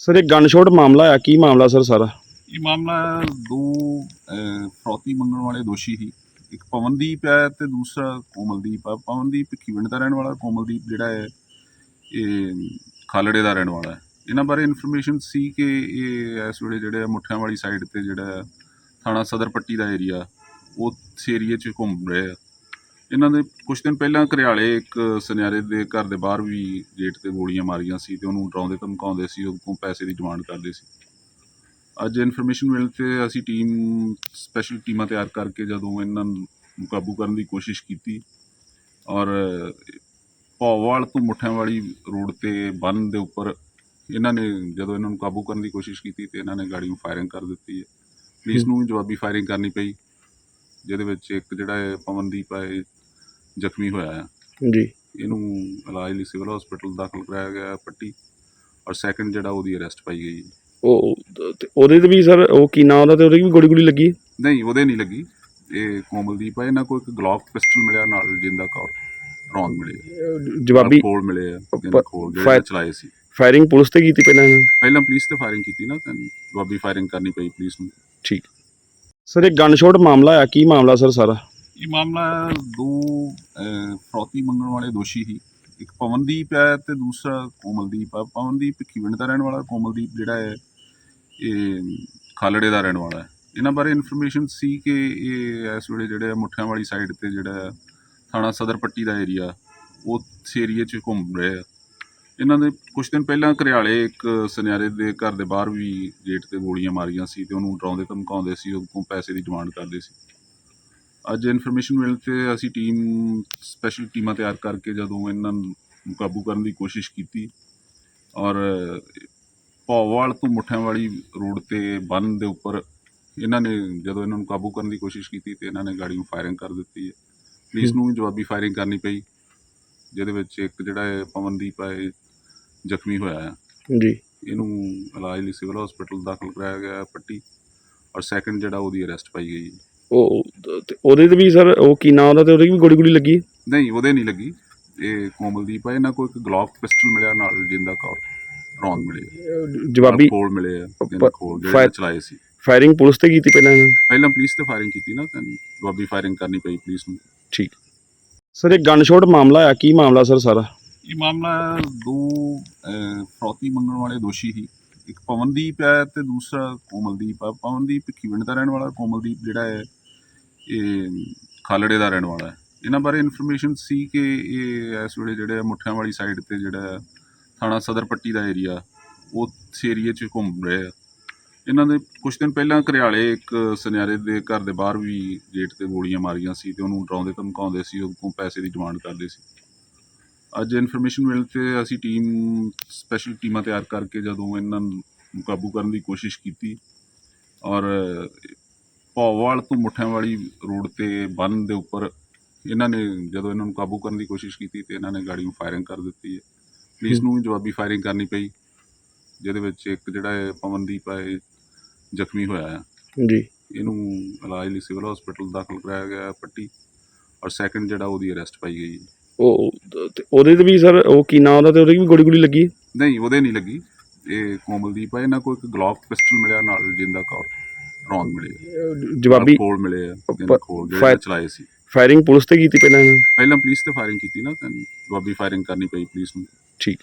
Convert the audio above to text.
Sir ਇਹ gun ਮਾਮਲਾ ਆ ਕੀ ਮਾਮਲਾ ਸਰ ਸਾਰਾ? ਇਹ ਮਾਮਲਾ ਦੋ ਫਰੋਤੀ ਮੰਗਣ ਵਾਲੇ ਦੋਸ਼ੀ ਸੀ। ਇੱਕ ਪਵਨਦੀਪ ਹੈ ਤੇ ਦੂਸਰਾ ਕੋਮਲਦੀਪ ਹੈ ਪਵਨਦੀਪ ਭਿੱਖੀਵਿੰਡ ਦਾ ਰਹਿਣ ਵਾਲਾ ਕੋਮਲਦੀਪ ਜਿਹੜਾ ਹੈ ਇਹ ਖਾਲੜੇ ਦਾ ਰਹਿਣ ਵਾਲਾ ਹੈ। ਇਹਨਾਂ ਬਾਰੇ ਇਨਫੋਰਮੇਸ਼ਨ ਸੀ ਕਿ ਇਹ ਇਸ ਵੇਲੇ ਜਿਹੜੇ ਆ ਮੁੱਠਿਆਂ ਵਾਲੀ ਸਾਈਡ ਤੇ ਜਿਹੜਾ ਹੈ, ਥਾਣਾ ਸਦਰ ਪੱਟੀ ਦਾ ਏਰੀਆ ਉਸ ਏਰੀਏ 'ਚ ਘੁੰਮ ਰਹੇ ਆ ਇਹਨਾਂ ਦੇ ਕੁਝ ਦਿਨ ਪਹਿਲਾਂ ਘਰਿਆਲੇ ਇੱਕ ਸੁਨਿਆਰੇ ਦੇ ਘਰ ਦੇ ਬਾਹਰ ਵੀ ਗੇਟ ਤੇ ਗੋਲੀਆਂ ਮਾਰੀਆਂ ਸੀ ਤੇ ਉਹਨੂੰ ਡਰਾਉਂਦੇ ਧਮਕਾਉਂਦੇ ਸੀ, ਉਹ ਕੋਲ ਪੈਸੇ ਦੀ ਡਿਮਾਂਡ ਕਰਦੇ ਸੀ। ਅੱਜ ਇਨਫੋਰਮੇਸ਼ਨ ਮਿਲ ਤੇ ਅਸੀਂ ਟੀਮ ਸਪੈਸ਼ਲ ਟੀਮਾਂ ਤਿਆਰ ਕਰਕੇ ਜਦੋਂ ਇਹਨਾਂ ਨੂੰ ਕਾਬੂ ਕਰਨ ਦੀ ਕੋਸ਼ਿਸ਼ ਕੀਤੀ ਔਰ ਭੌਵਾਲ ਤੋਂ ਮੁੱਠਿਆਂ ਵਾਲੀ ਰੋਡ ਤੇ ਬੰਨ ਦੇ ਉੱਪਰ ਇਹਨਾਂ ਨੇ ਜਦੋਂ ਇਹਨਾਂ ਨੂੰ ਕਾਬੂ ਕਰਨ ਦੀ ਕੋਸ਼ਿਸ਼ ਕੀਤੀ ਤੇ ਇਹਨਾਂ ਨੇ ਗਾੜੀ ਨੂੰ ਫਾਇਰਿੰਗ ਕਰ ਦਿੱਤੀ ਹੈ। ਪੁਲਿਸ ਨੂੰ ਵੀ ਜਵਾਬੀ ਫਾਇਰਿੰਗ ਕਰਨੀ ਪਈ, ਜਿਹਦੇ ਵਿੱਚ ਇੱਕ ਜਿਹੜਾ ਹੈ ਪਵਨਦੀਪ ਹੈ ਜ਼ਖਮੀ ਹੋਇਆ ਹੈ ਜੀ। ਇਹਨੂੰ ਇਲਾਜ ਲਈ ਸਿਵਲ ਹਸਪੀਟਲ ਦਾਖਲ ਕਰਾਇਆ ਗਿਆ ਹੈ ਪੱਟੀ ਔਰ ਸੈਕੰਡ ਜਿਹੜਾ ਉਹਦੀ ਅਰੈਸਟ ਪਾਈ ਗਈ ਹੈ। ਉਹ ਤੇ ਉਹਦੇ ਤੇ ਵੀ ਸਰ ਉਹ ਕੀ ਨਾਂ ਉਹਦਾ ਤੇ ਉਹਦੇ ਵੀ ਗੋਲੀ ਗੋਲੀ ਲੱਗੀ? ਨਹੀਂ ਉਹਦੇ ਨਹੀਂ ਲੱਗੀ। ਇਹ ਕੋਮਲਦੀਪ ਹੈ ਇਹਨਾਂ ਕੋਲ ਇੱਕ ਗਲੌਕ ਪਿਸਟਲ ਮਿਲਿਆ ਨਾਲ ਜਿੰਦਾ ਕੌਰ ਰੌਂਦ ਮਿਲੇ ਅਹ ਜਵਾਬੀ ਖੋਲ ਮਿਲੇ ਆ ਜਿੰਦਾ ਖੋਲ ਜਿਹੜੇ ਫਾਇਰ- ਚਲਾਏ ਸੀ। ਫਾਇਰਿੰਗ ਪੁਲਿਸ ਤੇ ਕੀਤੀ ਪਹਿਲਾਂ? ਇਹਨਾਂ ਨੇ? ਪਹਿਲਾਂ ਪੁਲਿਸ ਤੇ ਫਾਇਰਿੰਗ ਕੀਤੀ ਨਾ ਤਾਂ ਜਵਾਬੀ ਫਾਇਰਿੰਗ ਕਰਨੀ ਪਈ ਪੁਲਿਸ ਨੂੰ। ਠੀਕ। ਸਰ ਇਹ ਗਨ ਸ਼ਾਟ ਮਾਮਲਾ ਆ ਕੀ ਮਾਮਲਾ ਸਰ ਸਾਰਾ? ਇਹ ਮਾਮਲਾ ਦੋ ਫਰੌਤੀ ਮੰਗਣ ਵਾਲੇ ਦੋਸ਼ੀ ਸੀ। ਇੱਕ ਪਵਨਦੀਪ ਹੈ ਤੇ ਦੂਸਰਾ ਕੋਮਲਦੀਪ ਹੈ ਪਵਨਦੀਪ ਭਿੱਖੀਵਿੰਡ ਦਾ ਰਹਿਣ ਵਾਲਾ, ਕੋਮਲਦੀਪ ਜਿਹੜਾ ਹੈ, ਇਹ ਖਾਲੜੇ ਦਾ ਰਹਿਣ ਵਾਲਾ ਹੈ। ਇਹਨਾਂ ਬਾਰੇ ਇਨਫੋਰਮੇਸ਼ਨ ਸੀ ਕਿ ਇਹ ਇਸ ਵੇਲੇ ਜਿਹੜੇ ਮੁੱਠਿਆਂ ਵਾਲੀ ਸਾਈਡ ਤੇ ਜਿਹੜਾ ਥਾਣਾ ਸਦਰ ਪੱਟੀ ਦਾ ਏਰੀਆ ਉਸ ਏਰੀਏ 'ਚ ਘੁੰਮ ਰਹੇ ਆ ਇਹਨਾਂ ਦੇ ਕੁਝ ਦਿਨ ਪਹਿਲਾਂ ਘਰਿਆਲੇ ਇੱਕ ਸੁਨਿਆਰੇ ਦੇ ਘਰ ਦੇ ਬਾਹਰ ਵੀ ਗੇਟ ਤੇ ਗੋਲੀਆਂ ਮਾਰੀਆਂ ਸੀ ਤੇ ਉਹਨੂੰ ਡਰਾਉਂਦੇ ਧਮਕਾਉਂਦੇ ਸੀ ਉਹ ਕੋਲ ਪੈਸੇ ਦੀ ਡਿਮਾਂਡ ਕਰਦੇ ਸੀ। ਅੱਜ ਇਨਫੋਰਮੇਸ਼ਨ ਮਿਲ ਤੇ ਅਸੀਂ ਟੀਮ ਸਪੈਸ਼ਲ ਟੀਮਾਂ ਤਿਆਰ ਕਰਕੇ ਜਦੋਂ ਇਹਨਾਂ ਨੂੰ ਕਾਬੂ ਕਰਨ ਦੀ ਕੋਸ਼ਿਸ਼ ਕੀਤੀ ਔਰ ਭੌਵਾਲ ਤੋਂ ਮੁੱਠਿਆਂ ਵਾਲੀ ਰੋਡ ਤੇ ਬੰਨ ਦੇ ਉੱਪਰ ਇਹਨਾਂ ਨੇ ਜਦੋਂ ਇਹਨਾਂ ਨੂੰ ਕਾਬੂ ਕਰਨ ਦੀ ਕੋਸ਼ਿਸ਼ ਕੀਤੀ ਤੇ ਇਹਨਾਂ ਨੇ ਗਾੜੀ ਨੂੰ ਫਾਇਰਿੰਗ ਕਰ ਦਿੱਤੀ ਹੈ। ਪੁਲਿਸ ਨੂੰ ਜਵਾਬੀ ਫਾਇਰਿੰਗ ਕਰਨੀ ਪਈ ਜਿਹਦੇ ਵਿੱਚ ਇੱਕ ਜਿਹੜਾ ਹੈ ਪਵਨਦੀਪ ਹੈ ਜ਼ਖਮੀ ਹੋਇਆ ਹੈ ਜੀ। ਇਹਨੂੰ ਇਲਾਜ ਲਈ ਸਿਵਲ ਹਸਪੀਟਲ ਦਾਖਲ ਕਰਾਇਆ ਗਿਆ ਪੱਟੀ ਔਰ ਸੈਕੰਡ ਜਿਹੜਾ ਉਹਦੀ ਅਰੈਸਟ ਪਾਈ ਗਈ ਹੈ। ਉਹ ਤੇ ਉਹਦੇ ਤੇ ਵੀ ਸਰ ਉਹ ਕੀ ਨਾਂ ਉਹਦਾ ਤੇ ਉਹਦੇ ਵੀ ਗੋਲੀ ਗੋਲੀ ਲੱਗੀ ਨਹੀਂ ਉਹਦੇ ਨਹੀਂ ਲੱਗੀ। ਇਹ ਕੋਮਲਦੀਪ ਹੈ ਇਹਨਾਂ ਕੋਲ ਇੱਕ ਗਲੌਕ ਪਿਸਟਲ ਮਿਲਿਆ ਨਾਲ ਜਿੰਦਾ ਕੌਰ ਰੌਂਦ ਮਿਲੇ ਜਵਾਬੀ ਖੋਲ ਮਿਲੇ ਆ ਜਿਹੜੇ ਚਲਾਏ ਸੀ। ਫਾਇਰਿੰਗ ਪੁਲਿਸ ਤੇ ਕੀਤੀ ਪਹਿਲਾਂ? ਇਹਨਾਂ ਨੇ? ਪਹਿਲਾਂ ਪੁਲਿਸ ਤੇ ਫਾਇਰਿੰਗ ਕੀਤੀ ਨਾ ਤਾਂ ਜਵਾਬੀ ਫਾਇਰਿੰਗ ਕਰਨੀ ਪਈ ਪੁਲਿਸ ਨੂੰ। ਠੀਕ। ਸਰ ਇਹ ਗਨ ਸ਼ਾਟ ਮਾਮਲਾ ਆ ਕੀ ਮਾਮਲਾ ਸਰ ਸਾਰਾ? ਇਹ ਮਾਮਲਾ ਦੋ ਅਹ, ਫਰੌਤੀ ਮੰਗਣ ਵਾਲੇ ਦੋਸ਼ੀ ਸੀ। ਇੱਕ ਪਵਨਦੀਪ ਹੈ ਤੇ ਦੂਸਰਾ ਕੋਮਲਦੀਪ ਹੈ ਪਵਨਦੀਪ ਭਿੱਖੀਵਿੰਡ ਦਾ ਰਹਿਣ ਵਾਲਾ? ਕੋਮਲਦੀਪ ਜਿਹੜਾ ਹੈ ਇਹ ਖਾਲੜੇ ਦਾ ਰਹਿਣ ਵਾਲਾ ਹੈ। ਇਹਨਾਂ ਬਾਰੇ ਇਨਫੋਰਮੇਸ਼ਨ ਸੀ ਕਿ ਇਹ ਇਸ ਵੇਲੇ ਜਿਹੜੇ ਮੁੱਠਿਆਂ ਵਾਲੀ ਸਾਈਡ ਤੇ ਜਿਹੜਾ ਥਾਣਾ ਸਦਰ ਪੱਟੀ ਦਾ ਏਰੀਆ ਉਸ ਏਰੀਏ 'ਚ ਘੁੰਮ ਰਹੇ ਆ ਇਹਨਾਂ ਦੇ ਕੁਝ ਦਿਨ ਪਹਿਲਾਂ ਘਰਿਆਲੇ ਇੱਕ ਸੁਨਿਆਰੇ ਦੇ ਘਰ ਦੇ ਬਾਹਰ ਵੀ ਗੇਟ ਤੇ ਗੋਲੀਆਂ ਮਾਰੀਆਂ ਸੀ ਤੇ ਉਹਨੂੰ ਡਰਾਉਂਦੇ ਧਮਕਾਉਂਦੇ ਸੀ ਉਹ ਕੋਲ ਪੈਸੇ ਦੀ ਡਿਮਾਂਡ ਕਰਦੇ ਸੀ। ਅੱਜ ਇਨਫੋਰਮੇਸ਼ਨ ਮਿਲ ਤੇ ਅਸੀਂ ਟੀਮ ਸਪੈਸ਼ਲ ਟੀਮਾਂ ਤਿਆਰ ਕਰਕੇ ਜਦੋਂ ਇਹਨਾਂ ਨੂੰ ਕਾਬੂ ਕਰਨ ਦੀ ਕੋਸ਼ਿਸ਼ ਕੀਤੀ ਔਰ ਭੌਵਾਲ ਤੋਂ ਮੁੱਠਿਆਂ ਵਾਲੀ ਰੋਡ ਤੇ ਬੰਨ ਦੇ ਉੱਪਰ ਇਹਨਾਂ ਨੇ ਜਦੋਂ ਇਹਨਾਂ ਨੂੰ ਕਾਬੂ ਕਰਨ ਦੀ ਕੋਸ਼ਿਸ਼ ਕੀਤੀ ਤੇ ਇਹਨਾਂ ਨੇ ਗਾੜੀ ਨੂੰ ਫਾਇਰਿੰਗ ਕਰ ਦਿੱਤੀ ਹੈ। ਪੁਲਿਸ ਨੂੰ ਵੀ ਜਵਾਬੀ ਫਾਇਰਿੰਗ ਕਰਨੀ ਪਈ ਜਿਹਦੇ ਵਿੱਚ ਇੱਕ ਜਿਹੜਾ ਹੈ ਪਵਨਦੀਪ ਹੈ ਇਹ ਜ਼ਖਮੀ ਹੋਇਆ ਹੈ ਜੀ। ਇਹਨੂੰ ਇਲਾਜ ਲਈ ਸਿਵਲ ਹਸਪੀਟਲ ਦਾਖਲ ਕਰਾਇਆ ਗਿਆ ਪੱਟੀ ਔਰ ਸੈਕੰਡ ਜਿਹੜਾ ਉਹਦੀ ਅਰੈਸਟ ਪਾਈ ਗਈ ਉਹ ਤੇ ਉਹਦੇ ਤੇ ਵੀ ਸਰ ਉਹ ਕੀ ਨਾਂ ਉਹਦਾ ਤੇ ਉਹਦੇ ਵੀ ਗੋਲੀ ਗੋਲੀ ਲੱਗੀ ਨਹੀਂ ਉਹਦੇ ਨਹੀਂ ਲੱਗੀ। ਇਹ ਕੋਮਲਦੀਪ ਹੈ ਇਹਨਾਂ ਕੋਲ ਇੱਕ ਗਲੌਕ ਪਿਸਟਲ ਮਿਲਿਆ ਨਾਲ ਜਿੰਦਾ ਕੌਰ। ਰੌਂਦ ਮਿਲੇ ਜਵਾਬੀ ਖੋਲ ਮਿਲੇ ਆ ਜਿੰਦਾ ਖੋਲ ਜਿਹੜੇ ਫਾਇਰ- ਚਲਾਏ ਸੀ। ਫਾਇਰਿੰਗ ਪੁਲਿਸ ਤੇ ਕੀਤੀ ਪਹਿਲਾਂ? ਇਹਨਾਂ ਨੇ? ਪਹਿਲਾਂ ਪੁਲਿਸ ਤੇ ਫਾਇਰਿੰਗ ਕੀਤੀ ਨਾ ਤਾਂ ਜਵਾਬੀ ਫਾਇਰਿੰਗ ਕਰਨੀ ਪਈ ਪੁਲਿਸ ਨੂੰ। ਠੀਕ।